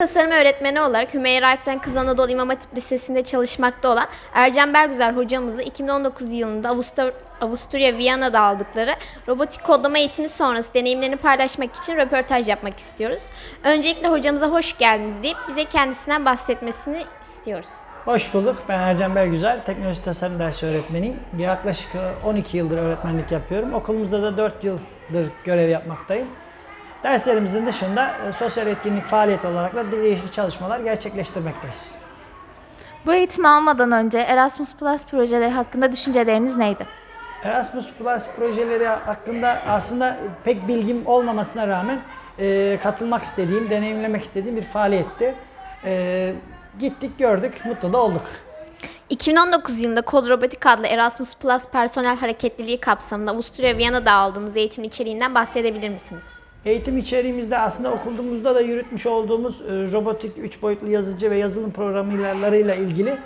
Tasarım öğretmeni olarak Hümeyra Akten Kız Anadolu İmam Hatip Lisesi'nde çalışmakta olan Ercan Belgüzel hocamızla 2019 yılında Avustur- Avusturya Viyana'da aldıkları robotik kodlama eğitimi sonrası deneyimlerini paylaşmak için röportaj yapmak istiyoruz. Öncelikle hocamıza hoş geldiniz deyip bize kendisinden bahsetmesini istiyoruz. Hoş bulduk. Ben Ercan Belgüzel. Teknoloji tasarım dersi öğretmeniyim. Yaklaşık e, 12 yıldır öğretmenlik yapıyorum. Okulumuzda da 4 yıldır görev yapmaktayım. Derslerimizin dışında e, sosyal etkinlik faaliyeti olarak da değişik çalışmalar gerçekleştirmekteyiz. Bu eğitimi almadan önce Erasmus Plus projeleri hakkında düşünceleriniz neydi? Erasmus Plus projeleri hakkında aslında pek bilgim olmamasına rağmen e, katılmak istediğim, deneyimlemek istediğim bir faaliyetti. E, gittik, gördük, mutlu da olduk. 2019 yılında Kod Robotik adlı Erasmus Plus personel hareketliliği kapsamında Avusturya Viyana'da aldığınız eğitimin içeriğinden bahsedebilir misiniz? Eğitim içeriğimizde aslında okulumuzda da yürütmüş olduğumuz e, robotik 3 boyutlu yazıcı ve yazılım programlarıyla ilgili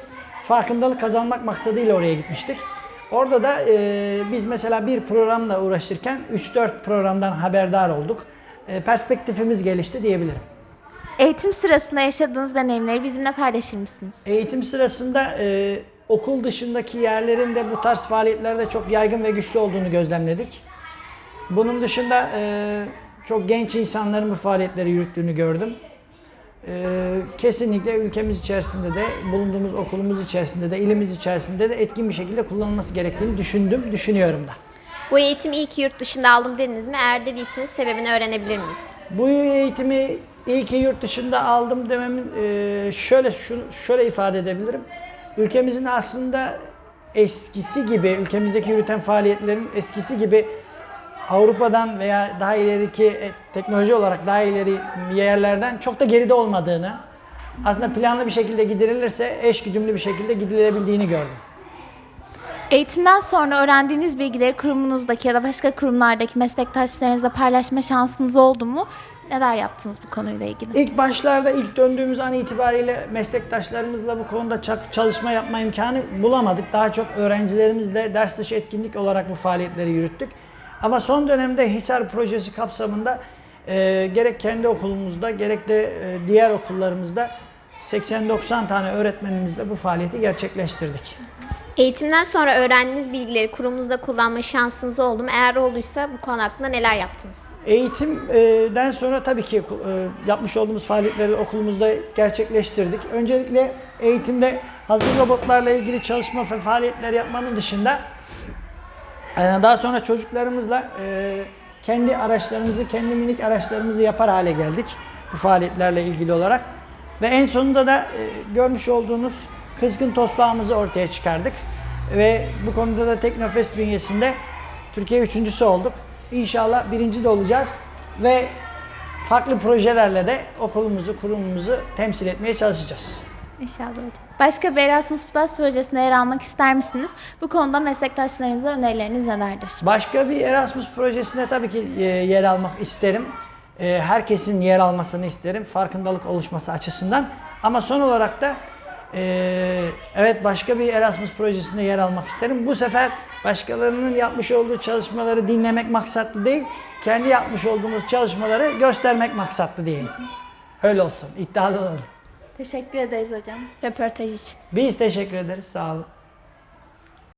farkındalık kazanmak maksadıyla oraya gitmiştik. Orada da e, biz mesela bir programla uğraşırken 3-4 programdan haberdar olduk. E, perspektifimiz gelişti diyebilirim. Eğitim sırasında yaşadığınız deneyimleri bizimle paylaşır mısınız? Eğitim sırasında e, okul dışındaki yerlerin de bu tarz faaliyetlerde çok yaygın ve güçlü olduğunu gözlemledik. Bunun dışında e, çok genç insanların bu faaliyetleri yürüttüğünü gördüm. E, kesinlikle ülkemiz içerisinde de, bulunduğumuz okulumuz içerisinde de, ilimiz içerisinde de etkin bir şekilde kullanılması gerektiğini düşündüm, düşünüyorum da. Bu eğitimi iyi ki yurt dışında aldım dediniz mi? Eğer dediyseniz sebebini öğrenebilir miyiz? Bu eğitimi iyi ki yurt dışında aldım dememin e, şöyle şunu şöyle ifade edebilirim. Ülkemizin aslında eskisi gibi ülkemizdeki yürüten faaliyetlerin eskisi gibi Avrupa'dan veya daha ileriki e, teknoloji olarak daha ileri yerlerden çok da geride olmadığını, aslında planlı bir şekilde gidirilirse eş güdümlü bir şekilde gidilebildiğini gördüm. Eğitimden sonra öğrendiğiniz bilgileri kurumunuzdaki ya da başka kurumlardaki meslektaşlarınızla paylaşma şansınız oldu mu? Neler yaptınız bu konuyla ilgili? İlk başlarda ilk döndüğümüz an itibariyle meslektaşlarımızla bu konuda ça- çalışma yapma imkanı bulamadık. Daha çok öğrencilerimizle ders dışı etkinlik olarak bu faaliyetleri yürüttük. Ama son dönemde Hisar projesi kapsamında e, gerek kendi okulumuzda gerek de e, diğer okullarımızda 80-90 tane öğretmenimizle bu faaliyeti gerçekleştirdik. Eğitimden sonra öğrendiğiniz bilgileri kurumunuzda kullanma şansınız oldu mu? Eğer olduysa bu konu hakkında neler yaptınız? Eğitimden sonra tabii ki e, yapmış olduğumuz faaliyetleri okulumuzda gerçekleştirdik. Öncelikle eğitimde hazır robotlarla ilgili çalışma ve faaliyetler yapmanın dışında daha sonra çocuklarımızla e, kendi araçlarımızı, kendi minik araçlarımızı yapar hale geldik bu faaliyetlerle ilgili olarak. Ve en sonunda da e, görmüş olduğunuz kızgın tospağımızı ortaya çıkardık. Ve bu konuda da Teknofest bünyesinde Türkiye üçüncüsü olduk. İnşallah birinci de olacağız. Ve farklı projelerle de okulumuzu, kurumumuzu temsil etmeye çalışacağız. İnşallah hocam. Başka bir Erasmus Plus projesinde yer almak ister misiniz? Bu konuda meslektaşlarınıza önerileriniz nelerdir? Başka bir Erasmus projesinde tabii ki e, yer almak isterim. E, Herkesin yer almasını isterim. Farkındalık oluşması açısından. Ama son olarak da e, evet başka bir Erasmus projesinde yer almak isterim. Bu sefer başkalarının yapmış olduğu çalışmaları dinlemek maksatlı değil, kendi yapmış olduğumuz çalışmaları göstermek maksatlı diyelim. Öyle olsun, iddialı olalım. Teşekkür ederiz hocam. Röportaj için. Biz teşekkür ederiz, sağ olun.